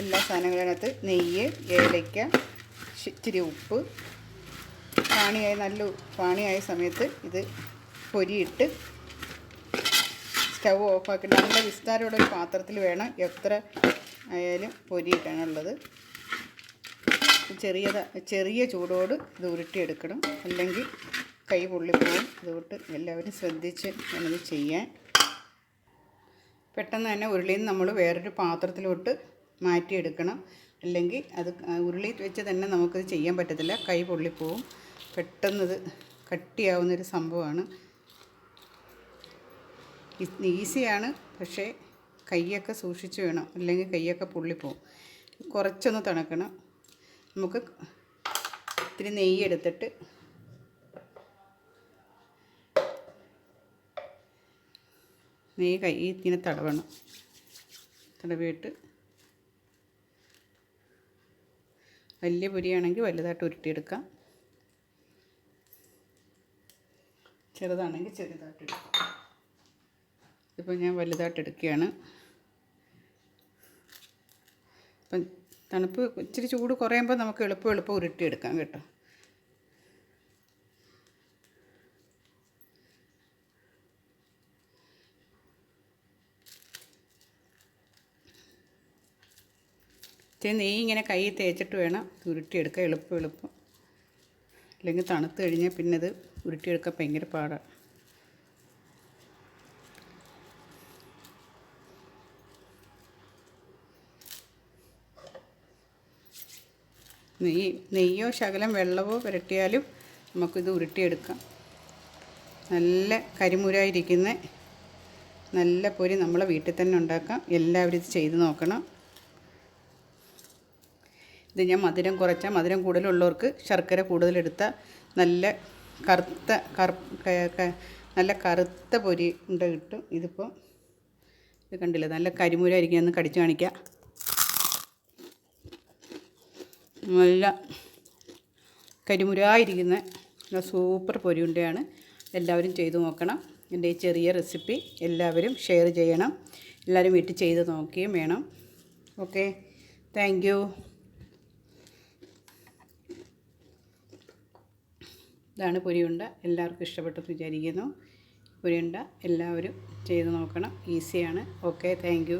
എല്ലാ സാധനങ്ങളിനകത്ത് നെയ്യ് ഏലയ്ക്ക ഇച്ചിരി ഉപ്പ്. പാണിയായി നല്ല പാണിയായ സമയത്ത് ഇത് പൊരിയിട്ട് സ്റ്റൗ ഓഫാക്കി നല്ല വിസ്താരമുള്ള ഒരു പാത്രത്തിൽ വേണം എത്ര ആയാലും പൊരിയിട്ടാണുള്ളത് ചെറിയ ചെറിയ ചൂടോട് ഇത് ഉരുട്ടിയെടുക്കണം. അല്ലെങ്കിൽ കൈ പൊള്ളിപ്പോകും അതുകൊണ്ട് എല്ലാവരും ശ്രദ്ധിച്ച് വേണം ചെയ്യാൻ. പെട്ടെന്ന് തന്നെ ഉരുളിയിൽ നമ്മൾ വേറൊരു പാത്രത്തിലോട്ട് മാറ്റിയെടുക്കണം. അല്ലെങ്കിൽ അത് ഉരുളി വെച്ച് തന്നെ നമുക്കത് ചെയ്യാൻ പറ്റത്തില്ല. കൈ പൊള്ളിപ്പോവും. പെട്ടെന്നത് കട്ടിയാവുന്നൊരു സംഭവമാണ്. ഈസിയാണ്. പക്ഷേ കൈയൊക്കെ സൂക്ഷിച്ച് വേണം. അല്ലെങ്കിൽ കൈയൊക്കെ പൊള്ളിപ്പോവും. കുറച്ചൊന്ന് തണുക്കണം. നമുക്ക് ഇത്തിരി നെയ്യ് എടുത്തിട്ട് നെയ്യ് കൈ ഇങ്ങനെ തടവണം. തടവിയിട്ട് വലിയ പൊരിയാണെങ്കിൽ വലുതായിട്ട് ഉരുട്ടിയെടുക്കാം. ചെറുതാണെങ്കിൽ ചെറുതായിട്ട് എടുക്കാം. ഇതിപ്പോൾ ഞാൻ വലുതായിട്ട് എടുക്കുകയാണ്. അപ്പം തണുപ്പ് ഇച്ചിരി ചൂട് കുറയുമ്പോൾ നമുക്ക് എളുപ്പം എളുപ്പം ഉരുട്ടിയെടുക്കാം കേട്ടോ. നെയ്യ് ഇങ്ങനെ കൈ തേച്ചിട്ട് വേണം ഉരുട്ടിയെടുക്കുക എളുപ്പം എളുപ്പം. അല്ലെങ്കിൽ തണുത്ത് കഴിഞ്ഞാൽ പിന്നെ അത് ഉരുട്ടിയെടുക്കാൻ ഭയങ്കര പാടാണ് നെയ്യ് നെയ്യോ ശകലം വെള്ളമോ പുരട്ടിയാലും നമുക്കിത് ഉരുട്ടിയെടുക്കാം. നല്ല കരിമുരായിരിക്കുന്ന നല്ല പൊരി നമ്മളെ വീട്ടിൽ തന്നെ ഉണ്ടാക്കാം. എല്ലാവരും ഇത് ചെയ്ത് നോക്കണം. ഇത് ഞാൻ മധുരം കുറച്ച മധുരം കൂടുതലുള്ളവർക്ക് ശർക്കര കൂടുതലെടുത്ത നല്ല കറുത്ത നല്ല കറുത്ത പൊരി ഉണ്ട കിട്ടും. ഇതിപ്പോൾ ഇത് കണ്ടില്ല? നല്ല കരിമുരായിരിക്കും. ഒന്ന് കടിച്ചു കാണിക്കാം. നല്ല കരിമുരായിരിക്കുന്ന നല്ല സൂപ്പർ പൊരിയുണ്ടയാണ്. എല്ലാവരും ചെയ്തു നോക്കണം. എന്റെ ഈ ചെറിയ റെസിപ്പി എല്ലാവരും ഷെയർ ചെയ്യണം. എല്ലാവരും വീട്ടിൽ ചെയ്ത് നോക്കുകയും വേണം. ഓക്കെ. താങ്ക് ഇതാണ് പൊരിയുണ്ട. എല്ലാവർക്കും ഇഷ്ടപ്പെട്ടെന്ന് വിചാരിക്കുന്നു. പൊരിയുണ്ട എല്ലാവരും ചെയ്ത് നോക്കണം. ഈസിയാണ്. Okay thank